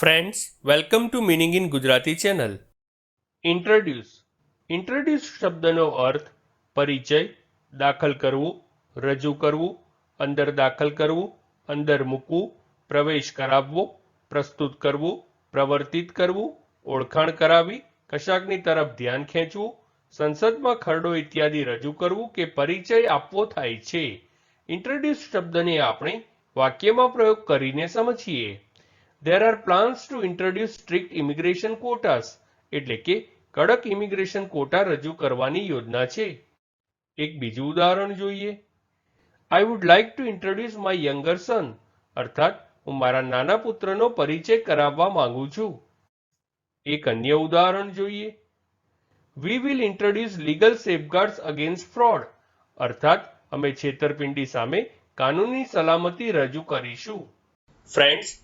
Friends welcome to meaning in Gujarati channel introduce introduce શબ્દનો અર્થ પરિચય, દાખલ કરવું, રજૂ કરવું, અંદર દાખલ કરવું, અંદર મૂકવું, પ્રવેશ કરાવવો, પ્રસ્તુત કરવું, પ્રવર્તિત કરવું, ઓળખાણ કરાવી, કશાકની તરફ ધ્યાન ખેંચવું, સંસદમાં ખરડો ઇત્યાદિ રજૂ કરવું કે પરિચય આપવો થાય છે. ઇન્ટ્રોડ્યુસ શબ્દને આપણે વાક્યમાં પ્રયોગ કરીને સમજીએ. There are plans to introduce strict immigration quotas એટલે કે કડક ઇમિગ્રેશન કોટા રજૂ કરવાની યોજના છે. એક બીજું ઉદાહરણ જોઈએ. I would like to introduce my younger son અર્થાત, હું મારા નાના પુત્રનો પરિચય કરાવવા માંગુ છું. એક અન્ય ઉદાહરણ જોઈએ. We will introduce legal safeguards against fraud અર્થાત, અમે છેતરપિંડી સામે કાનૂની સલામતી રજૂ કરીશું. ફ્રેન્ડ્સ